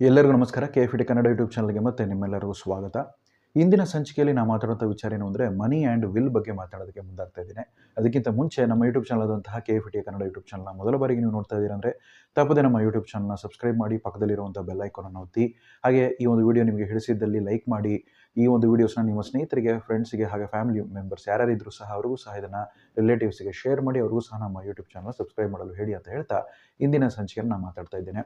ಎಲ್ಲರಿಗೂ ನಮಸ್ಕಾರ. K F D Kannada YouTube ಚಾನಲ್ಗೆ ಮತ್ತೆ ನಿಮ್ಮೆಲ್ಲರಿಗೂ ಸ್ವಾಗತ. ಇಂದಿನ ಸಂಚಿಕೆಯಲ್ಲಿ ನಾವು ಮಾತಾಡುವಂಥ ವಿಚಾರ ಏನು ಅಂದರೆ, ಮನಿ ಆ್ಯಂಡ್ ವಿಲ್ ಬಗ್ಗೆ ಮಾತಾಡೋದಕ್ಕೆ ಮುಂದಾಗ್ತಾ ಇದ್ದೀನಿ. ಅದಕ್ಕಿಂತ ಮುಂಚೆ ನಮ್ಮ ಯೂಟ್ಯೂಬ್ ಚಾನಲ್ ಆದಂತಹ K F D Kannada YouTube ಚಾನಲ್ನ ಮೊದಲ ಬಾರಿಗೆ ನೀವು ನೋಡ್ತಾ ಇದ್ದೀರಾ ಅಂದರೆ, ತಪ್ಪದೆ ನಮ್ಮ ಯೂಟ್ಯೂಬ್ ಚಾನಲ್ನ ಸಬ್ಸ್ಕ್ರೈಬ್ ಮಾಡಿ, ಪಕ್ಕದಲ್ಲಿರುವಂಥ ಬೆಲ್ ಐಕಾನನ್ನು ಒತ್ತಿ, ಹಾಗೆ ಈ ಒಂದು ವಿಡಿಯೋ ನಿಮಗೆ ಹಿಡಿಸಿದ್ದಲ್ಲಿ ಲೈಕ್ ಮಾಡಿ, ಈ ಒಂದು ವೀಡಿಯೋಸ್ನ ನಿಮ್ಮ ಸ್ನೇಹಿತರಿಗೆ, ಫ್ರೆಂಡ್ಸ್ಗೆ ಹಾಗೆ ಫ್ಯಾಮಿಲಿ ಮೆಂಬರ್ಸ್ ಯಾರ್ಯಾರಿದ್ರು ಸಹ ಅವ್ರಿಗೂ ಸಹ ಇದನ್ನು ರಿಲೇಟಿವ್ಸ್ಗೆ ಶೇರ್ ಮಾಡಿ, ಅವ್ರಿಗೂ ಸಹ ನಮ್ಮ ಯೂಟ್ಯೂಬ್ ಚಾನಲ್ ಸಬ್ಸ್ಕ್ರೈಬ್ ಮಾಡಲು ಹೇಳಿ ಅಂತ ಹೇಳ್ತಾ ಇಂದಿನ ಸಂಚಿಕೆಯನ್ನು ನಾನು ಮಾತಾಡ್ತಾ ಇದ್ದೇನೆ.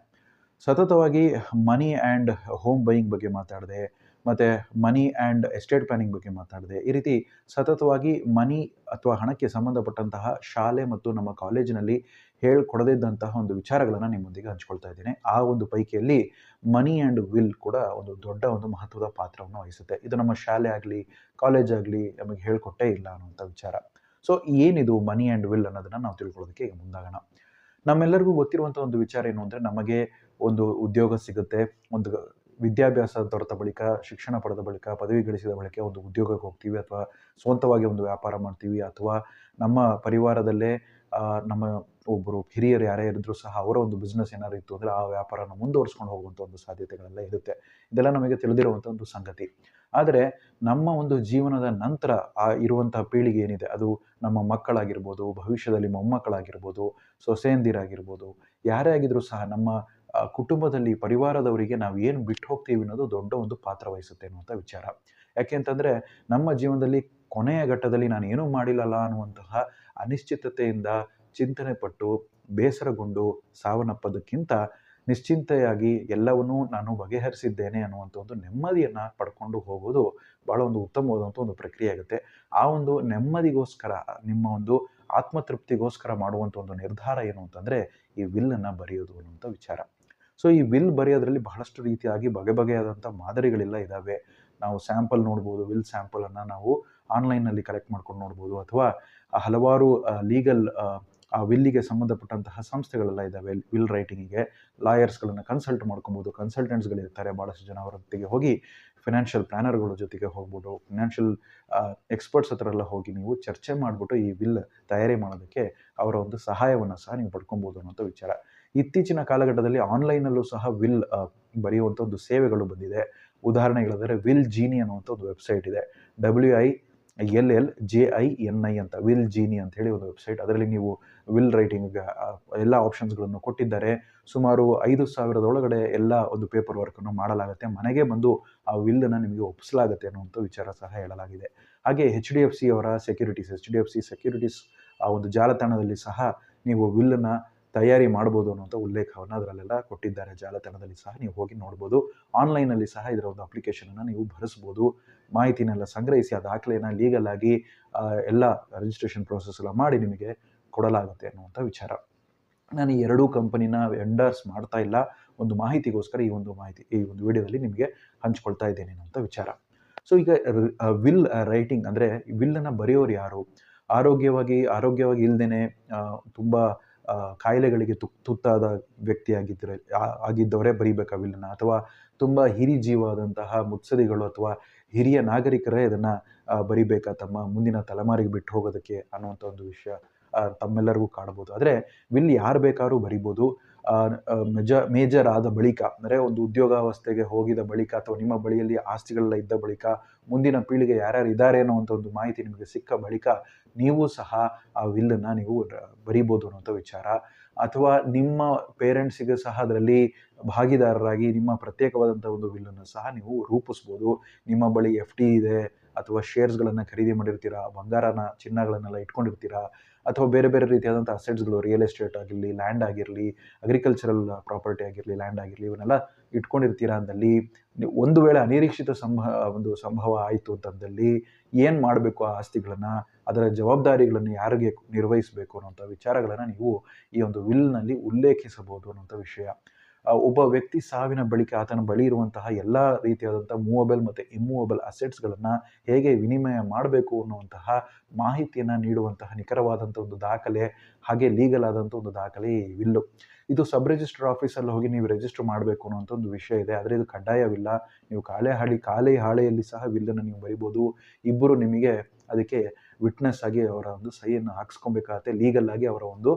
ಸತತವಾಗಿ ಮನಿ ಆ್ಯಂಡ್ ಹೋಮ್ ಬೈಯಿಂಗ್ ಬಗ್ಗೆ ಮಾತಾಡಿದೆ, ಮತ್ತು ಮನಿ ಆ್ಯಂಡ್ ಎಸ್ಟೇಟ್ ಪ್ಲಾನಿಂಗ್ ಬಗ್ಗೆ ಮಾತಾಡಿದೆ. ಈ ರೀತಿ ಸತತವಾಗಿ ಮನಿ ಅಥವಾ ಹಣಕ್ಕೆ ಸಂಬಂಧಪಟ್ಟಂತಹ ಶಾಲೆ ಮತ್ತು ನಮ್ಮ ಕಾಲೇಜಿನಲ್ಲಿ ಹೇಳ್ಕೊಡದಿದ್ದಂತಹ ಒಂದು ವಿಚಾರಗಳನ್ನು ನಿಮ್ಮೊಂದಿಗೆ ಹಂಚ್ಕೊಳ್ತಾ ಇದ್ದೀನಿ. ಆ ಒಂದು ಪೈಕಿಯಲ್ಲಿ ಮನಿ ಆ್ಯಂಡ್ ವಿಲ್ ಕೂಡ ಒಂದು ದೊಡ್ಡ ಒಂದು ಮಹತ್ವದ ಪಾತ್ರವನ್ನು ವಹಿಸುತ್ತೆ. ಇದು ನಮ್ಮ ಶಾಲೆ ಆಗಲಿ ಕಾಲೇಜ್ ಆಗಲಿ ನಮಗೆ ಹೇಳ್ಕೊಟ್ಟೇ ಇಲ್ಲ ಅನ್ನುವಂಥ ವಿಚಾರ. ಸೊ ಏನಿದು ಮನಿ ಆ್ಯಂಡ್ ವಿಲ್ ಅನ್ನೋದನ್ನು ನಾವು ತಿಳ್ಕೊಳ್ಳೋದಕ್ಕೆ ಈಗ ಮುಂದಾಗೋಣ. ನಮ್ಮೆಲ್ಲರಿಗೂ ಗೊತ್ತಿರುವಂಥ ಒಂದು ವಿಚಾರ ಏನು ಅಂದರೆ, ನಮಗೆ ಒಂದು ಉದ್ಯೋಗ ಸಿಗುತ್ತೆ, ಒಂದು ವಿದ್ಯಾಭ್ಯಾಸ ದೊರೆತ ಬಳಿಕ, ಶಿಕ್ಷಣ ಪಡೆದ ಬಳಿಕ, ಪದವಿ ಗಳಿಸಿದ ಬಳಿಕ ಒಂದು ಉದ್ಯೋಗಕ್ಕೆ ಹೋಗ್ತೀವಿ ಅಥವಾ ಸ್ವಂತವಾಗಿ ಒಂದು ವ್ಯಾಪಾರ ಮಾಡ್ತೀವಿ ಅಥವಾ ನಮ್ಮ ಪರಿವಾರದಲ್ಲೇ ನಮ್ಮ ಒಬ್ಬರು ಹಿರಿಯರು ಯಾರೇ ಇದ್ದರೂ ಸಹ ಅವರ ಒಂದು ಬಿಸ್ನೆಸ್ ಏನಾದ್ರು ಇತ್ತು ಅಂದರೆ ಆ ವ್ಯಾಪಾರನ ಮುಂದುವರಿಸ್ಕೊಂಡು ಹೋಗುವಂಥ ಒಂದು ಸಾಧ್ಯತೆಗಳೆಲ್ಲ ಇರುತ್ತೆ. ಇದೆಲ್ಲ ನಮಗೆ ತಿಳಿದಿರುವಂಥ ಒಂದು ಸಂಗತಿ. ಆದರೆ ನಮ್ಮ ಒಂದು ಜೀವನದ ನಂತರ ಆ ಇರುವಂತಹ ಪೀಳಿಗೆ ಏನಿದೆ, ಅದು ನಮ್ಮ ಮಕ್ಕಳಾಗಿರ್ಬೋದು, ಭವಿಷ್ಯದಲ್ಲಿ ಮೊಮ್ಮಕ್ಕಳಾಗಿರ್ಬೋದು, ಸೊಸೆಯಂದಿರಾಗಿರ್ಬೋದು, ಯಾರೇ ಆಗಿದ್ರೂ ಸಹ ನಮ್ಮ ಕುಟುಂಬದಲ್ಲಿ ಪರಿವಾರದವರಿಗೆ ನಾವು ಏನು ಬಿಟ್ಟು ಹೋಗ್ತೀವಿ ಅನ್ನೋದು ದೊಡ್ಡ ಒಂದು ಪಾತ್ರ ವಹಿಸುತ್ತೆ ಅನ್ನುವಂಥ ವಿಚಾರ. ಯಾಕೆ ಅಂತಂದರೆ ನಮ್ಮ ಜೀವನದಲ್ಲಿ ಕೊನೆಯ ಘಟ್ಟದಲ್ಲಿ ನಾನು ಏನೂ ಮಾಡಿಲ್ಲಲ್ಲ ಅನ್ನುವಂತಹ ಅನಿಶ್ಚಿತತೆಯಿಂದ ಚಿಂತನೆ ಪಟ್ಟು, ಬೇಸರಗೊಂಡು, ಸಾವನ್ನಪ್ಪದಕ್ಕಿಂತ ನಿಶ್ಚಿಂತೆಯಾಗಿ ಎಲ್ಲವನ್ನೂ ನಾನು ಬಗೆಹರಿಸಿದ್ದೇನೆ ಅನ್ನುವಂಥ ಒಂದು ನೆಮ್ಮದಿಯನ್ನು ಪಡ್ಕೊಂಡು ಹೋಗೋದು ಭಾಳ ಒಂದು ಉತ್ತಮವಾದಂಥ ಒಂದು ಪ್ರಕ್ರಿಯೆ ಆಗುತ್ತೆ. ಆ ಒಂದು ನೆಮ್ಮದಿಗೋಸ್ಕರ, ನಿಮ್ಮ ಒಂದು ಆತ್ಮತೃಪ್ತಿಗೋಸ್ಕರ ಮಾಡುವಂಥ ಒಂದು ನಿರ್ಧಾರ ಏನು ಅಂತಂದರೆ ಈ ವಿಲ್ಲನ್ನು ಬರೆಯೋದು ಅನ್ನುವಂಥ ವಿಚಾರ. ಸೊ ಈ ವಿಲ್ ಬರೆಯೋದ್ರಲ್ಲಿ ಬಹಳಷ್ಟು ರೀತಿಯಾಗಿ ಬಗೆ ಬಗೆಯಾದಂಥ ಮಾದರಿಗಳೆಲ್ಲ ಇದ್ದಾವೆ ನಾವು ಸ್ಯಾಂಪಲ್ ನೋಡ್ಬೋದು ವಿಲ್ ಸ್ಯಾಂಪಲನ್ನು ನಾವು ಆನ್ಲೈನಲ್ಲಿ ಕಲೆಕ್ಟ್ ಮಾಡ್ಕೊಂಡು ನೋಡ್ಬೋದು ಅಥವಾ ಹಲವಾರು ಲೀಗಲ್ ಆ ವಿಲ್ಲಿಗೆ ಸಂಬಂಧಪಟ್ಟಂತಹ ಸಂಸ್ಥೆಗಳೆಲ್ಲ ಇದ್ದಾವೆ ವಿಲ್ ರೈಟಿಂಗಿಗೆ ಲಾಯರ್ಸ್ಗಳನ್ನು ಕನ್ಸಲ್ಟ್ ಮಾಡ್ಕೊಬೋದು. ಕನ್ಸಲ್ಟೆಂಟ್ಸ್ಗಳಿರ್ತಾರೆ ಭಾಳಷ್ಟು ಜನ ಅವರ ಜೊತೆಗೆ ಹೋಗಿ ಫಿನಾನ್ಷಿಯಲ್ ಪ್ಲ್ಯಾನರ್ಗಳ ಜೊತೆಗೆ ಹೋಗ್ಬೋದು. ಫಿನಾನ್ಷಿಯಲ್ ಎಕ್ಸ್ಪರ್ಟ್ಸ್ ಹತ್ರ ಎಲ್ಲ ಹೋಗಿ ನೀವು ಚರ್ಚೆ ಮಾಡಿಬಿಟ್ಟು ಈ ವಿಲ್ ತಯಾರಿ ಮಾಡೋದಕ್ಕೆ ಅವರ ಒಂದು ಸಹಾಯವನ್ನು ಸಹ ನೀವು ಪಡ್ಕೊಬೋದು ಅನ್ನೋಂಥ ವಿಚಾರ. ಇತ್ತೀಚಿನ ಕಾಲಘಟ್ಟದಲ್ಲಿ ಆನ್ಲೈನಲ್ಲೂ ಸಹ ವಿಲ್ ಬರೆಯುವಂಥ ಒಂದು ಸೇವೆಗಳು ಬಂದಿದೆ. ಉದಾಹರಣೆ ಹೇಳಿದ್ರೆ ವಿಲ್ ಜೀನಿ ಅನ್ನುವಂಥ ಒಂದು ವೆಬ್ಸೈಟ್ ಇದೆ. W I L L J I N I ಅಂತ, ವಿಲ್ ಜೀನಿ ಅಂತ ಹೇಳಿ ಒಂದು ವೆಬ್ಸೈಟ್. ಅದರಲ್ಲಿ ನೀವು ವಿಲ್ ರೈಟಿಂಗ್ ಎಲ್ಲ ಆಪ್ಷನ್ಸ್ಗಳನ್ನು ಕೊಟ್ಟಿದ್ದಾರೆ ಸುಮಾರು ಐದು ಸಾವಿರದ ಒಳಗಡೆ ಎಲ್ಲ ಒಂದು ಪೇಪರ್ ವರ್ಕನ್ನು ಮಾಡಲಾಗುತ್ತೆ. ಮನೆಗೆ ಬಂದು ಆ ವಿಲ್ಲನ್ನು ನಿಮಗೆ ಒಪ್ಪಿಸಲಾಗುತ್ತೆ ಅನ್ನುವಂಥ ವಿಚಾರ ಸಹ ಹೇಳಲಾಗಿದೆ. ಹಾಗೆ ಎಚ್ ಡಿ ಎಫ್ ಸಿ ಅವರ securities H D F C securities ಆ ಒಂದು ಜಾಲತಾಣದಲ್ಲಿ ಸಹ ನೀವು ವಿಲ್ಲನ್ನು ತಯಾರಿ ಮಾಡ್ಬೋದು ಅನ್ನುವಂಥ ಉಲ್ಲೇಖವನ್ನು ಅದರಲ್ಲೆಲ್ಲ ಕೊಟ್ಟಿದ್ದಾರೆ. ಜಾಲತಾಣದಲ್ಲಿ ಸಹ ನೀವು ಹೋಗಿ ನೋಡ್ಬೋದು. ಆನ್ಲೈನಲ್ಲಿ ಸಹ ಇದರ ಒಂದು ಅಪ್ಲಿಕೇಶನನ್ನು ನೀವು ಭರಿಸ್ಬೋದು. ಮಾಹಿತಿನೆಲ್ಲ ಸಂಗ್ರಹಿಸಿ ಆ ದಾಖಲೆಯನ್ನು ಲೀಗಲ್ ಆಗಿ ಎಲ್ಲ ರಿಜಿಸ್ಟ್ರೇಷನ್ ಪ್ರೋಸೆಸ್ ಎಲ್ಲ ಮಾಡಿ ನಿಮಗೆ ಕೊಡಲಾಗುತ್ತೆ ಅನ್ನುವಂಥ ವಿಚಾರ. ನಾನು ಈ ಎರಡೂ ಕಂಪನಿನ ಎಂಡರ್ಸ್ ಮಾಡ್ತಾ ಇಲ್ಲ. ಒಂದು ಮಾಹಿತಿಗೋಸ್ಕರ ಈ ಒಂದು ಮಾಹಿತಿ, ಈ ಒಂದು ವಿಡಿಯೋದಲ್ಲಿ ನಿಮಗೆ ಹಂಚ್ಕೊಳ್ತಾ ಇದ್ದೇನೆ ಅನ್ನುವಂಥ ವಿಚಾರ. ಸೊ ಈಗ ವಿಲ್ ರೈಟಿಂಗ್ ಅಂದರೆ ವಿಲ್ಲನ್ನು ಬರೆಯೋರು ಯಾರು? ಆರೋಗ್ಯವಾಗಿ ಆರೋಗ್ಯವಾಗಿ ಇಲ್ದೇನೆ ತುಂಬ ಕಾಯಿಲೆಗಳಿಗೆ ತು ತುತ್ತಾದ ವ್ಯಕ್ತಿಯಾಗಿದ್ದರೆ ಆಗಿದ್ದವರೇ ಬರೀಬೇಕಾ ವಿಲ್ಲನ್ನು ಅಥವಾ ತುಂಬ ಹಿರಿ ಜೀವಾದಂತಹ ಮುತ್ಸದಿಗಳು ಅಥವಾ ಹಿರಿಯ ನಾಗರಿಕರೇ ಇದನ್ನು ಬರಿಬೇಕಾ? ತಮ್ಮ ಮುಂದಿನ ತಲೆಮಾರಿಗೆ ಬಿಟ್ಟು ಹೋಗೋದಕ್ಕೆ ಅನ್ನುವಂಥ ಒಂದು ವಿಷಯ ತಮ್ಮೆಲ್ಲರಿಗೂ ಕಾಣ್ಬೋದು ಆದರೆ, ವಿಲ್ ಯಾರು ಬೇಕಾದ್ರೂ ಬರಿಬೋದು ಮೆಜ ಮೇಜರ್ ಆದ ಬಳಿಕ, ಅಂದರೆ ಒಂದು ಉದ್ಯೋಗಾವಸ್ಥೆಗೆ ಹೋಗಿದ ಬಳಿಕ ಅಥವಾ ನಿಮ್ಮ ಬಳಿಯಲ್ಲಿ ಆಸ್ತಿಗಳೆಲ್ಲ ಇದ್ದ ಬಳಿಕ, ಮುಂದಿನ ಪೀಳಿಗೆ ಯಾರ್ಯಾರು ಇದ್ದಾರೆ ಅನ್ನೋ ಒಂದು ಮಾಹಿತಿ ನಿಮಗೆ ಸಿಕ್ಕ ಬಳಿಕ, ನೀವು ಸಹ ಆ ವಿಲ್ಲನ್ನು ನೀವು ಬರಿಬೋದು ಅನ್ನೋಂಥ ವಿಚಾರ. ಅಥವಾ ನಿಮ್ಮ ಪೇರೆಂಟ್ಸಿಗೆ ಸಹ ಅದರಲ್ಲಿ ಭಾಗಿದಾರರಾಗಿ ನಿಮ್ಮ ಪ್ರತ್ಯೇಕವಾದಂಥ ಒಂದು ವಿಲ್ಲನ್ನು ಸಹ ನೀವು ರೂಪಿಸ್ಬೋದು. ನಿಮ್ಮ ಬಳಿ ಎಫ್ ಡಿ ಇದೆ ಅಥವಾ ಶೇರ್ಸ್ಗಳನ್ನು ಖರೀದಿ ಮಾಡಿರ್ತೀರಾ, ಬಂಗಾರನ ಚಿನ್ನಗಳನ್ನೆಲ್ಲ ಇಟ್ಕೊಂಡಿರ್ತೀರಾ, ಅಥವಾ ಬೇರೆ ಬೇರೆ ರೀತಿಯಾದಂಥ ಅಸೆಟ್ಸ್ಗಳು ರಿಯಲ್ ಎಸ್ಟೇಟ್ ಆಗಿರಲಿ ಲ್ಯಾಂಡ್ ಆಗಿರಲಿ ಅಗ್ರಿಕಲ್ಚರಲ್ ಪ್ರಾಪರ್ಟಿ ಆಗಿರಲಿ ಲ್ಯಾಂಡ್ ಆಗಿರಲಿ, ಇವನ್ನೆಲ್ಲ ಇಟ್ಕೊಂಡಿರ್ತೀರಾ ಅಂದಲ್ಲಿ, ಒಂದು ವೇಳೆ ಅನಿರೀಕ್ಷಿತ ಸಂಭ, ಒಂದು ಸಂಭವ ಆಯಿತು ಅಂತಂದಲ್ಲಿ ಏನು ಮಾಡಬೇಕು ಆ ಆಸ್ತಿಗಳನ್ನು, ಅದರ ಜವಾಬ್ದಾರಿಗಳನ್ನು ಯಾರಿಗೆ ನಿರ್ವಹಿಸಬೇಕು ಅನ್ನೋಂಥ ವಿಚಾರಗಳನ್ನು ನೀವು ಈ ಒಂದು ವಿಲ್ನಲ್ಲಿ ಉಲ್ಲೇಖಿಸಬಹುದು ಅನ್ನೋಂಥ ವಿಷಯ. ಒಬ್ಬ ವ್ಯಕ್ತಿ ಸಾವಿನ ಬಳಿಕ ಆತನ ಬಳಿ ಇರುವಂತಹ ಎಲ್ಲ ರೀತಿಯಾದಂಥ ಮೂವಬಲ್ ಮತ್ತು ಇಮ್ಮೂವಬಲ್ ಅಸೆಟ್ಸ್ಗಳನ್ನು ಹೇಗೆ ವಿನಿಮಯ ಮಾಡಬೇಕು ಅನ್ನುವಂತಹ ಮಾಹಿತಿಯನ್ನು ನೀಡುವಂತಹ ನಿಖರವಾದಂಥ ಒಂದು ದಾಖಲೆ, ಹಾಗೆ ಲೀಗಲ್ ಆದಂಥ ಒಂದು ದಾಖಲೆ ಈ ವಿಲ್ಲು. ಇದು ಸಬ್ ರಿಜಿಸ್ಟರ್ ಆಫೀಸಲ್ಲಿ ಹೋಗಿ ನೀವು ರಿಜಿಸ್ಟರ್ ಮಾಡಬೇಕು ಅನ್ನೋಂಥ ಒಂದು ವಿಷಯ ಇದೆ. ಆದರೆ ಇದು ಕಡ್ಡಾಯವಿಲ್ಲ. ನೀವು ಕಾಳೆ ಹಾಳಿ ಕಾಲೆ ಹಾಳೆಯಲ್ಲಿ ಸಹ ವಿಲ್ಲನ್ನು ನೀವು ಬರಿಬೋದು. ಇಬ್ಬರು ನಿಮಗೆ ಅದಕ್ಕೆ ವಿಟ್ನೆಸ್ ಆಗಿ ಅವರ ಒಂದು ಸಹಿಯನ್ನು ಹಾಕ್ಸ್ಕೊಬೇಕಾಗತ್ತೆ. ಲೀಗಲ್ ಆಗಿ ಅವರ ಒಂದು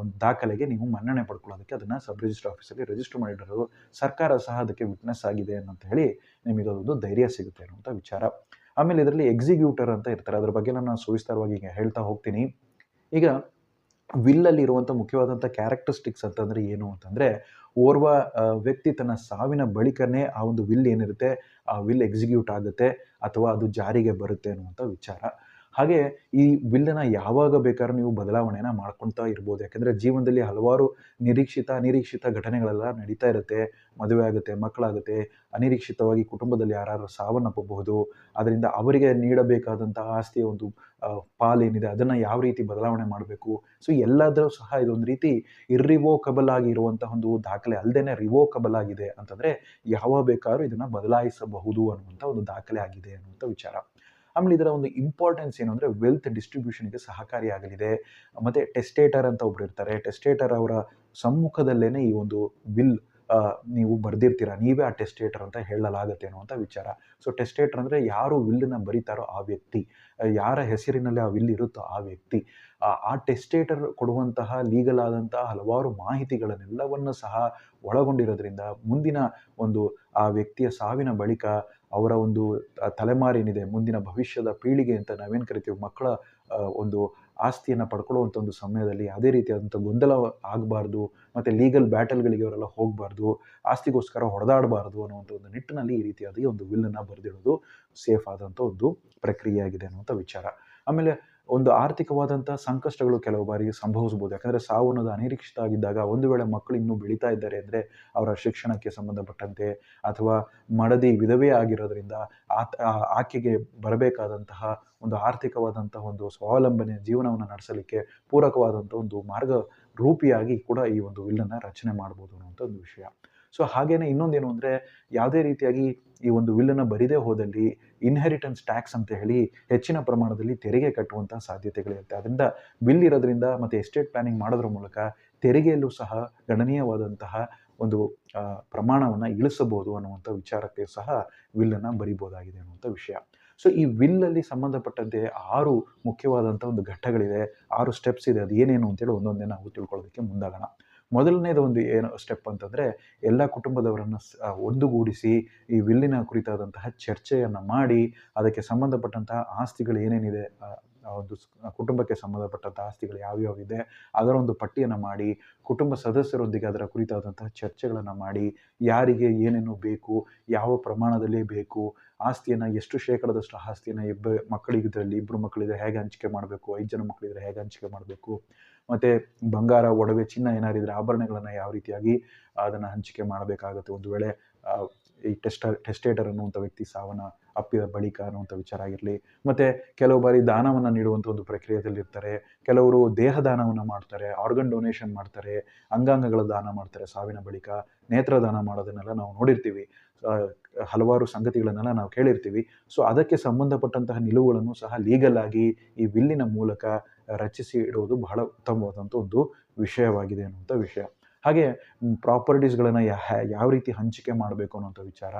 ಒಂದು ದಾಖಲೆಗೆ ನೀವು ಮನ್ನಣೆ ಪಡ್ಕೊಳ್ಳೋದಕ್ಕೆ ಅದನ್ನು ಸಬ್ ರಿಜಿಸ್ಟರ್ ಆಫೀಸಲ್ಲಿ ರಿಜಿಸ್ಟರ್ ಮಾಡಿರೋದು. ಸರ್ಕಾರ ಸಹ ಅದಕ್ಕೆ ವಿಟ್ನೆಸ್ ಆಗಿದೆ ಅಂತ ಹೇಳಿ ನಿಮಗೆ ಅದೊಂದು ಧೈರ್ಯ ಸಿಗುತ್ತೆ ಅನ್ನುವಂಥ ವಿಚಾರ. ಆಮೇಲೆ ಇದರಲ್ಲಿ ಎಕ್ಸಿಕ್ಯೂಟರ್ ಅಂತ ಇರ್ತಾರೆ. ಅದ್ರ ಬಗ್ಗೆ ನಾನು ಸುವಿಸ್ತಾರವಾಗಿ ಈಗ ಹೇಳ್ತಾ ಹೋಗ್ತೀನಿ. ಈಗ ವಿಲ್ಲಲ್ಲಿ ಇರುವಂಥ ಮುಖ್ಯವಾದಂಥ ಕ್ಯಾರೆಕ್ಟರಿಸ್ಟಿಕ್ಸ್ ಅಂತಂದರೆ ಏನು ಅಂತಂದರೆ ಓರ್ವ ವ್ಯಕ್ತಿ ತನ್ನ ಸಾವಿನ ಬಳಿಕನೇ ಆ ಒಂದು ವಿಲ್ ಏನಿರುತ್ತೆ, ಆ ವಿಲ್ ಎಕ್ಸಿಕ್ಯೂಟ್ ಆಗುತ್ತೆ, ಅಥವಾ ಅದು ಜಾರಿಗೆ ಬರುತ್ತೆ ಅನ್ನುವಂಥ ವಿಚಾರ. ಹಾಗೆ ಈ ವಿಲ್ಲನ್ನ ಯಾವಾಗ ಬೇಕಾದ್ರೂ ನೀವು ಬದಲಾವಣೆನ ಮಾಡ್ಕೊಳ್ತಾ ಇರ್ಬೋದು. ಯಾಕಂದ್ರೆ ಜೀವನದಲ್ಲಿ ಹಲವಾರು ನಿರೀಕ್ಷಿತ, ಅನಿರೀಕ್ಷಿತ ಘಟನೆಗಳೆಲ್ಲ ನಡೀತಾ ಇರುತ್ತೆ. ಮದುವೆ ಆಗುತ್ತೆ, ಮಕ್ಕಳಾಗುತ್ತೆ, ಅನಿರೀಕ್ಷಿತವಾಗಿ ಕುಟುಂಬದಲ್ಲಿ ಯಾರು ಸಾವನ್ನಪ್ಪಬಹುದು ಅದರಿಂದ ಅವರಿಗೆ ನೀಡಬೇಕಾದಂತಹ ಆಸ್ತಿಯ ಒಂದು ಪಾಲೇನಿದೆ, ಅದನ್ನು ಯಾವ ರೀತಿ ಬದಲಾವಣೆ ಮಾಡಬೇಕು? ಸೊ ಎಲ್ಲದರೂ ಸಹ ಇದೊಂದು ರೀತಿ ಇರ್ರಿವೋಕಬಲ್ ಆಗಿರುವಂತಹ ಒಂದು ದಾಖಲೆ ಅಲ್ಲದೇನೆ ರಿವೋಕಬಲ್ ಆಗಿದೆ ಅಂತಂದರೆ ಯಾವ ಬೇಕಾದ್ರೂ ಇದನ್ನು ಬದಲಾಯಿಸಬಹುದು ಅನ್ನುವಂಥ ಒಂದು ದಾಖಲೆ ಆಗಿದೆ ಅನ್ನುವಂಥ ವಿಚಾರ. ಆಮೇಲೆ ಇದರ ಒಂದು ಇಂಪಾರ್ಟೆನ್ಸ್ ಏನು ಅಂದರೆ ವೆಲ್ತ್ ಡಿಸ್ಟ್ರಿಬ್ಯೂಷನ್ಗೆ ಸಹಕಾರಿಯಾಗಲಿದೆ ಮತ್ತು ಟೆಸ್ಟೇಟರ್ ಅಂತ ಒಬ್ರು ಇರ್ತಾರೆ. ಟೆಸ್ಟೇಟರ್ ಅವರ ಸಮ್ಮುಖದಲ್ಲೇ ಈ ಒಂದು ವಿಲ್ ನೀವು ಬರೆದಿರ್ತೀರ. ನೀವೇ ಆ ಟೆಸ್ಟೇಟರ್ ಅಂತ ಹೇಳಲಾಗುತ್ತೆ ಅನ್ನುವಂಥ ವಿಚಾರ. ಸೊ ಟೆಸ್ಟೇಟರ್ ಅಂದರೆ ಯಾರು ವಿಲ್ಲನ್ನು ಬರೀತಾರೋ ಆ ವ್ಯಕ್ತಿ. ಯಾರ ಹೆಸರಿನಲ್ಲಿ ಆ ವಿಲ್ ಇರುತ್ತೋ ಆ ವ್ಯಕ್ತಿ. ಆ ಟೆಸ್ಟೇಟರ್ ಕೊಡುವಂತಹ ಲೀಗಲ್ ಆದಂತಹ ಹಲವಾರು ಮಾಹಿತಿಗಳನ್ನೆಲ್ಲವನ್ನು ಸಹ ಒಳಗೊಂಡಿರೋದ್ರಿಂದ ಮುಂದಿನ ಒಂದು ಆ ವ್ಯಕ್ತಿಯ ಸಾವಿನ ಬಳಿಕ ಅವರ ಒಂದು ತಲೆಮಾರೇನಿದೆ, ಮುಂದಿನ ಭವಿಷ್ಯದ ಪೀಳಿಗೆ ಅಂತ ನಾವೇನು ಕರಿತೀವಿ? ಮಕ್ಕಳ ಒಂದು ಆಸ್ತಿಯನ್ನು ಪಡ್ಕೊಳ್ಳುವಂಥ ಒಂದು ಸಮಯದಲ್ಲಿ ಯಾವುದೇ ರೀತಿಯಾದಂಥ ಗೊಂದಲ ಆಗಬಾರ್ದು, ಮತ್ತು ಲೀಗಲ್ ಬ್ಯಾಟಲ್ಗಳಿಗೆ ಅವರೆಲ್ಲ ಹೋಗಬಾರ್ದು, ಆಸ್ತಿಗೋಸ್ಕರ ಹೊಡೆದಾಡಬಾರ್ದು ಅನ್ನುವಂಥ ಒಂದು ನಿಟ್ಟಿನಲ್ಲಿ ಈ ರೀತಿಯಾದ ಒಂದು ವಿಲ್ಲನ್ನು ಬರೆದಿಡೋದು ಸೇಫ್ ಆದಂಥ ಒಂದು ಪ್ರಕ್ರಿಯೆ ಆಗಿದೆ ಅನ್ನುವಂಥ ವಿಚಾರ. ಆಮೇಲೆ ಒಂದು ಆರ್ಥಿಕವಾದಂಥ ಸಂಕಷ್ಟಗಳು ಕೆಲವು ಬಾರಿ ಸಂಭವಿಸ್ಬೋದು. ಯಾಕಂದರೆ ಸಾವು ಅನ್ನೋದು ಅನಿರೀಕ್ಷಿತ ಆಗಿದ್ದಾಗ ಒಂದು ವೇಳೆ ಮಕ್ಕಳು ಇನ್ನೂ ಬೆಳೀತಾ ಇದ್ದಾರೆ ಅಂದರೆ ಅವರ ಶಿಕ್ಷಣಕ್ಕೆ ಸಂಬಂಧಪಟ್ಟಂತೆ ಅಥವಾ ಮಡದಿ ವಿಧವೇ ಆಗಿರೋದ್ರಿಂದ ಆತ ಆಕೆಗೆ ಬರಬೇಕಾದಂತಹ ಒಂದು ಆರ್ಥಿಕವಾದಂತಹ ಒಂದು ಸ್ವಾವಲಂಬನೆ ಜೀವನವನ್ನು ನಡೆಸಲಿಕ್ಕೆ ಪೂರಕವಾದಂಥ ಒಂದು ಮಾರ್ಗ ರೂಪಿಯಾಗಿ ಕೂಡ ಈ ಒಂದು ವಿಲ್ಲನ್ನು ರಚನೆ ಮಾಡ್ಬೋದು ಅನ್ನುವಂಥ ಒಂದು ವಿಷಯ. ಸೊ ಹಾಗೇನೆ ಇನ್ನೊಂದೇನು ಅಂದರೆ ಯಾವುದೇ ರೀತಿಯಾಗಿ ಈ ಒಂದು ವಿಲ್ಲನ್ನು ಬರಿದೇ ಹೋದಲ್ಲಿ ಇನ್ಹೆರಿಟೆನ್ಸ್ ಟ್ಯಾಕ್ಸ್ ಅಂತ ಹೇಳಿ ಹೆಚ್ಚಿನ ಪ್ರಮಾಣದಲ್ಲಿ ತೆರಿಗೆ ಕಟ್ಟುವಂಥ ಸಾಧ್ಯತೆಗಳಿರುತ್ತೆ. ಅದರಿಂದ ಬಿಲ್ ಇರೋದ್ರಿಂದ ಮತ್ತು ಎಸ್ಟೇಟ್ ಪ್ಲಾನಿಂಗ್ ಮಾಡೋದ್ರ ಮೂಲಕ ತೆರಿಗೆಯಲ್ಲೂ ಸಹ ಗಣನೀಯವಾದಂತಹ ಒಂದು ಪ್ರಮಾಣವನ್ನು ಇಳಿಸಬಹುದು ಅನ್ನುವಂಥ ವಿಚಾರಕ್ಕೆ ಸಹ ವಿಲ್ಲನ್ನು ಬರಿಬೋದಾಗಿದೆ ಅನ್ನುವಂಥ ವಿಷಯ. ಸೊ ಈ ವಿಲ್ಲಲ್ಲಿ ಸಂಬಂಧಪಟ್ಟಂತೆ ಆರು ಮುಖ್ಯವಾದಂಥ ಒಂದು ಘಟ್ಟಗಳಿವೆ. ಆರು ಸ್ಟೆಪ್ಸ್ ಇದೆ. ಅದು ಏನೇನು ಅಂತೇಳಿ ಒಂದೊಂದೇ ನಾವು ತಿಳ್ಕೊಳ್ಳೋದಕ್ಕೆ ಮುಂದಾಗೋಣ. ಮೊದಲನೇದು ಒಂದು ಏನು ಸ್ಟೆಪ್ ಅಂತಂದರೆ ಎಲ್ಲ ಕುಟುಂಬದವರನ್ನು ಒಂದುಗೂಡಿಸಿ ಈ ವಿಲ್ಲಿನ ಕುರಿತಾದಂತಹ ಚರ್ಚೆಯನ್ನು ಮಾಡಿ ಅದಕ್ಕೆ ಸಂಬಂಧಪಟ್ಟಂತಹ ಆಸ್ತಿಗಳು ಏನೇನಿದೆ ಒಂದು ಕುಟುಂಬಕ್ಕೆ ಸಂಬಂಧಪಟ್ಟಂಥ ಆಸ್ತಿಗಳು ಯಾವ್ಯಾವ ಇದೆ, ಅದರ ಒಂದು ಪಟ್ಟಿಯನ್ನು ಮಾಡಿ, ಕುಟುಂಬ ಸದಸ್ಯರೊಂದಿಗೆ ಅದರ ಕುರಿತಾದಂತಹ ಚರ್ಚೆಗಳನ್ನು ಮಾಡಿ, ಯಾರಿಗೆ ಏನೇನು ಬೇಕು, ಯಾವ ಪ್ರಮಾಣದಲ್ಲಿ ಬೇಕು, ಆಸ್ತಿಯನ್ನು ಎಷ್ಟು ಶೇಕಡದಷ್ಟು ಆಸ್ತಿಯನ್ನು ಇಬ್ಬ ಮಕ್ಕಳಿಗಿದ್ರಲ್ಲಿ ಇಬ್ಬರು ಮಕ್ಕಳಿದ್ರೆ ಹೇಗೆ ಹಂಚಿಕೆ ಮಾಡಬೇಕು, ಐದು ಜನ ಮಕ್ಕಳಿದ್ರೆ ಹೇಗೆ ಹಂಚಿಕೆ ಮಾಡಬೇಕು, ಮತ್ತು ಬಂಗಾರ, ಒಡವೆ, ಚಿನ್ನ ಏನಾರಿದ್ರೆ ಆಭರಣಗಳನ್ನು ಯಾವ ರೀತಿಯಾಗಿ ಅದನ್ನು ಹಂಚಿಕೆ ಮಾಡಬೇಕಾಗುತ್ತೆ ಒಂದು ವೇಳೆ ಈ ಟೆಸ್ಟ ಟೆಸ್ಟೇಟರ್ ಅನ್ನುವಂಥ ವ್ಯಕ್ತಿ ಸಾವನ ಅಪ್ಪಿದ ಬಳಿಕ ಅನ್ನುವಂಥ ವಿಚಾರ ಆಗಿರಲಿ. ಮತ್ತು ಕೆಲವು ಬಾರಿ ದಾನವನ್ನು ನೀಡುವಂಥ ಒಂದು ಪ್ರಕ್ರಿಯೆಯಲ್ಲಿರ್ತಾರೆ ಕೆಲವರು ದೇಹ ದಾನವನ್ನು ಮಾಡ್ತಾರೆ ಆರ್ಗನ್ ಡೊನೇಷನ್ ಮಾಡ್ತಾರೆ, ಅಂಗಾಂಗಗಳ ದಾನ ಮಾಡ್ತಾರೆ ಸಾವಿನ ಬಳಿಕ. ನೇತ್ರದಾನ ಮಾಡೋದನ್ನೆಲ್ಲ ನಾವು ನೋಡಿರ್ತೀವಿ. ಹಲವಾರು ಸಂಗತಿಗಳನ್ನೆಲ್ಲ ನಾವು ಕೇಳಿರ್ತೀವಿ. ಸೊ ಅದಕ್ಕೆ ಸಂಬಂಧಪಟ್ಟಂತಹ ನಿಲುವುಗಳನ್ನು ಸಹ ಲೀಗಲ್ ಆಗಿ ಈ ವಿಲ್ಲಿನ ಮೂಲಕ ರಚಿಸಿ ಇಡುವುದು ಬಹಳ ಉತ್ತಮವಾದಂಥ ಒಂದು ವಿಷಯವಾಗಿದೆ ಅನ್ನುವಂಥ ವಿಷಯ. ಹಾಗೆ ಪ್ರಾಪರ್ಟೀಸ್ಗಳನ್ನು ಯಾವ ರೀತಿ ಹಂಚಿಕೆ ಮಾಡಬೇಕು ಅನ್ನೋಂಥ ವಿಚಾರ,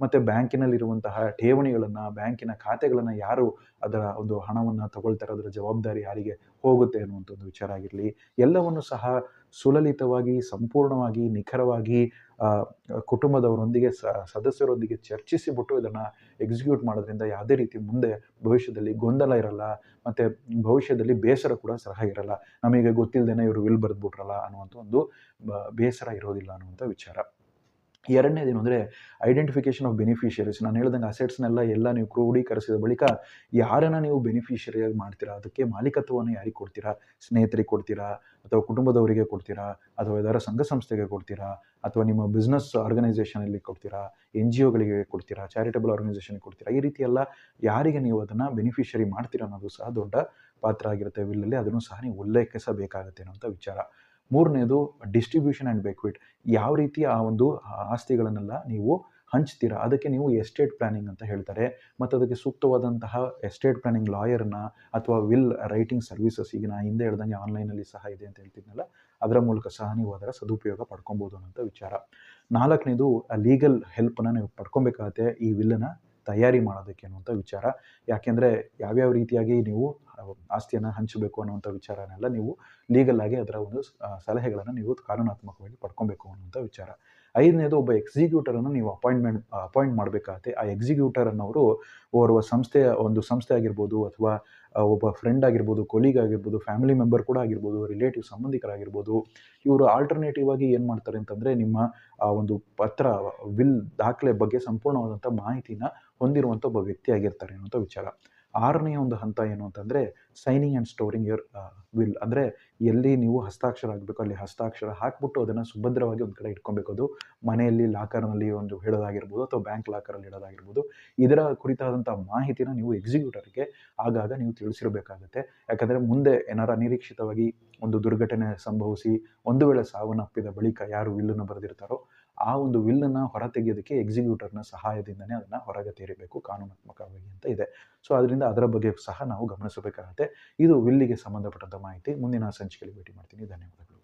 ಮತ್ತು ಬ್ಯಾಂಕಿನಲ್ಲಿರುವಂತಹ ಠೇವಣಿಗಳನ್ನು, ಬ್ಯಾಂಕಿನ ಖಾತೆಗಳನ್ನು ಯಾರು ಅದರ ಒಂದು ಹಣವನ್ನು ತಗೊಳ್ತಾರೆ, ಅದರ ಜವಾಬ್ದಾರಿ ಯಾರಿಗೆ ಹೋಗುತ್ತೆ ಅನ್ನುವಂಥ ಒಂದು ವಿಚಾರ ಆಗಿರಲಿ, ಎಲ್ಲವನ್ನು ಸಹ ಸುಲಲಿತವಾಗಿ, ಸಂಪೂರ್ಣವಾಗಿ, ನಿಖರವಾಗಿ ಕುಟುಂಬದವರೊಂದಿಗೆ ಸದಸ್ಯರೊಂದಿಗೆ ಚರ್ಚಿಸಿಬಿಟ್ಟು ಇದನ್ನು ಎಕ್ಸಿಕ್ಯೂಟ್ ಮಾಡೋದ್ರಿಂದ ಯಾವುದೇ ರೀತಿ ಮುಂದೆ ಭವಿಷ್ಯದಲ್ಲಿ ಗೊಂದಲ ಇರಲ್ಲ, ಮತ್ತು ಭವಿಷ್ಯದಲ್ಲಿ ಬೇಸರ ಕೂಡ ಸಹ ಇರಲ್ಲ. ನಮಗೆ ಗೊತ್ತಿಲ್ಲದೇನೆ ಇವರು ವಿಲ್ ಬರೆದ್ಬಿಟ್ರಲ್ಲ ಅನ್ನುವಂಥ ಒಂದು ಬೇಸರ ಇರೋದಿಲ್ಲ ಅನ್ನುವಂಥ ವಿಚಾರ. ಎರಡನೇದೇನು ಅಂದರೆ ಐಡೆಂಟಿಫಿಕೇಷನ್ ಆಫ್ ಬೆನಿಫಿಷಿಯರೀಸ್ ನಾನು ಹೇಳ್ದಂಗೆ ಅಸೆಟ್ಸ್ನೆಲ್ಲ ಎಲ್ಲ ನೀವು ಕ್ರೋಢೀಕರಿಸಿದ ಬಳಿಕ ಯಾರನ್ನು ನೀವು ಬೆನಿಫಿಷಿಯರಿಯಾಗಿ ಮಾಡ್ತೀರಾ? ಅದಕ್ಕೆ ಮಾಲೀಕತ್ವವನ್ನು ಯಾರಿಗೆ ಕೊಡ್ತೀರಾ? ಸ್ನೇಹಿತರಿಗೆ ಕೊಡ್ತೀರಾ? ಅಥವಾ ಕುಟುಂಬದವರಿಗೆ ಕೊಡ್ತೀರಾ? ಅಥವಾ ಯಾವ್ದಾರ ಸಂಘ ಸಂಸ್ಥೆಗೆ ಕೊಡ್ತೀರಾ? ಅಥವಾ ನಿಮ್ಮ ಬಿಸ್ನೆಸ್ ಆರ್ಗನೈಸೇಷನಲ್ಲಿ ಕೊಡ್ತೀರಾ? ಎನ್ ಜಿ ಒಗಳಿಗೆ ಕೊಡ್ತೀರಾ? ಚಾರಿಟಬಲ್ ಆರ್ಗನೈಸೇಷನ್ಗೆ ಕೊಡ್ತೀರಾ? ಈ ರೀತಿ ಎಲ್ಲ ಯಾರಿಗೆ ನೀವು ಅದನ್ನು ಬೆನಿಫಿಷರಿ ಮಾಡ್ತೀರಾ ಅನ್ನೋದು ಸಹ ದೊಡ್ಡ ಪಾತ್ರ ಆಗಿರುತ್ತೆ. ವಿಲ್ಲಲ್ಲಿ ಅದನ್ನು ಸಹ ನೀವು ಉಲ್ಲೇಖಿಸಬೇಕಾಗುತ್ತೆ ಅನ್ನೋಂಥ ವಿಚಾರ. ಮೂರನೇದು ಡಿಸ್ಟ್ರಿಬ್ಯೂಷನ್ ಆ್ಯಂಡ್ ಬೆಕ್ವಿಟ್ ಯಾವ ರೀತಿ ಆ ಒಂದು ಆಸ್ತಿಗಳನ್ನೆಲ್ಲ ನೀವು ಹಂಚ್ತೀರಾ? ಅದಕ್ಕೆ ನೀವು ಎಸ್ಟೇಟ್ ಪ್ಲಾನಿಂಗ್ ಅಂತ ಹೇಳ್ತಾರೆ. ಮತ್ತು ಅದಕ್ಕೆ ಸೂಕ್ತವಾದಂತಹ ಎಸ್ಟೇಟ್ ಪ್ಲಾನಿಂಗ್ ಲಾಯರ್ನ ಅಥವಾ ವಿಲ್ ರೈಟಿಂಗ್ ಸರ್ವಿಸಸ್ ಈಗ ನಾ ಹಿಂದೆ ಹೇಳ್ದಂಗೆ ಆನ್ಲೈನಲ್ಲಿ ಸಹ ಇದೆ ಅಂತ ಹೇಳ್ತಿದ್ನಲ್ಲ, ಅದರ ಮೂಲಕ ಸಹ ನೀವು ಅದರ ಸದುಪಯೋಗ ಪಡ್ಕೊಬೋದು ಅನ್ನೋಂಥ ವಿಚಾರ. ನಾಲ್ಕನೇದು ಲೀಗಲ್ ಹೆಲ್ಪನ್ನು ನೀವು ಪಡ್ಕೊಬೇಕಾಗತ್ತೆ ಈ ವಿಲ್ಲನ್ನು ತಯಾರಿ ಮಾಡೋದಕ್ಕೆ ಅನ್ನುವಂಥ ವಿಚಾರ. ಯಾಕೆಂದರೆ ಯಾವ್ಯಾವ ರೀತಿಯಾಗಿ ನೀವು ಆಸ್ತಿಯನ್ನು ಹಂಚಬೇಕು ಅನ್ನುವಂಥ ವಿಚಾರನೆಲ್ಲ ನೀವು ಲೀಗಲ್ ಆಗಿ ಅದರ ಒಂದು ಸಲಹೆಗಳನ್ನು ನೀವು ಕಾನೂನಾತ್ಮಕವಾಗಿ ಪಡ್ಕೊಬೇಕು ಅನ್ನುವಂಥ ವಿಚಾರ. ಐದನೇದು ಒಬ್ಬ ಎಕ್ಸಿಕ್ಯೂಟರನ್ನು ನೀವು ಅಪಾಯಿಂಟ್ಮೆಂಟ್ ಅಪಾಯಿಂಟ್ ಮಾಡಬೇಕಾಗತ್ತೆ. ಆ ಎಕ್ಸಿಕ್ಯೂಟರ್ ಅನ್ನೋರು ಓರ್ವ ಸಂಸ್ಥೆಯ ಒಂದು ಸಂಸ್ಥೆ ಆಗಿರ್ಬೋದು ಅಥವಾ ಒಬ್ಬ ಫ್ರೆಂಡ್ ಆಗಿರ್ಬೋದು ಕೊಲೀಗ್ ಆಗಿರ್ಬೋದು ಫ್ಯಾಮಿಲಿ ಮೆಂಬರ್ ಕೂಡ ಆಗಿರ್ಬೋದು ರಿಲೇಟಿವ್ ಸಂಬಂಧಿಕರಾಗಿರ್ಬೋದು, ಇವರು ಆಲ್ಟರ್ನೇಟಿವ್ ಆಗಿ ಏನು ಮಾಡ್ತಾರೆ ಅಂತಂದರೆ ನಿಮ್ಮ, ಆ, ಒಂದು ಪತ್ರ ವಿಲ್ ದಾಖಲೆ ಬಗ್ಗೆ ಸಂಪೂರ್ಣವಾದಂಥ ಮಾಹಿತಿನ ಹೊಂದಿರುವಂಥ ಒಬ್ಬ ವ್ಯಕ್ತಿ ಆಗಿರ್ತಾರೆ ಅನ್ನೋಂಥ ವಿಚಾರ. ಆರನೆಯ ಒಂದು ಹಂತ ಏನು ಅಂತಂದರೆ signing and storing your will ಅಂದರೆ ಎಲ್ಲಿ ನೀವು ಹಸ್ತಾಕ್ಷರ ಆಗಬೇಕು ಅಲ್ಲಿ ಹಸ್ತಾಕ್ಷರ ಹಾಕ್ಬಿಟ್ಟು ಅದನ್ನು ಸುಭದ್ರವಾಗಿ ಒಂದು ಕಡೆ ಇಟ್ಕೊಬೇಕು. ಅದು ಮನೆಯಲ್ಲಿ ಲಾಕರ್ನಲ್ಲಿ ಒಂದು ಹೇಳೋದಾಗಿರ್ಬೋದು ಅಥವಾ ಬ್ಯಾಂಕ್ ಲಾಕರಲ್ಲಿ ಇಡೋದಾಗಿರ್ಬೋದು. ಇದರ ಕುರಿತಾದಂಥ ಮಾಹಿತಿನ ನೀವು ಎಕ್ಸಿಕ್ಯೂಟರ್ಗೆ ಆಗಾಗ ನೀವು ತಿಳಿಸಿರಬೇಕಾಗುತ್ತೆ. ಯಾಕಂದರೆ ಮುಂದೆ ಏನಾರ ಅನಿರೀಕ್ಷಿತವಾಗಿ ಒಂದು ದುರ್ಘಟನೆ ಸಂಭವಿಸಿ, ಒಂದು ವೇಳೆ ಸಾವನ್ನಪ್ಪಿದ ಬಳಿಕ ಯಾರು ವಿಲ್ಲನ್ನು ಬರೆದಿರ್ತಾರೋ ಆ ಒಂದು ವಿಲ್ಲನ್ನು ಹೊರತೆಗೆಯೋದಕ್ಕೆ ಎಕ್ಸಿಕ್ಯೂಟರ್ನ ಸಹಾಯದಿಂದನೇ ಅದನ್ನು ಹೊರಗೆ ತೆರಿಬೇಕು ಕಾನೂನಾತ್ಮಕವಾಗಿ ಅಂತ ಇದೆ. ಸೊ ಅದರಿಂದ ಅದರ ಬಗ್ಗೆ ಸಹ ನಾವು ಗಮನಿಸಬೇಕಾಗುತ್ತೆ. ಇದು ವಿಲ್ಲಿಗೆ ಸಂಬಂಧಪಟ್ಟಂಥ ಮಾಹಿತಿ. ಮುಂದಿನ ಸಂಚಿಕೆಯಲ್ಲಿ ಭೇಟಿ ಮಾಡ್ತೀನಿ. ಧನ್ಯವಾದಗಳು.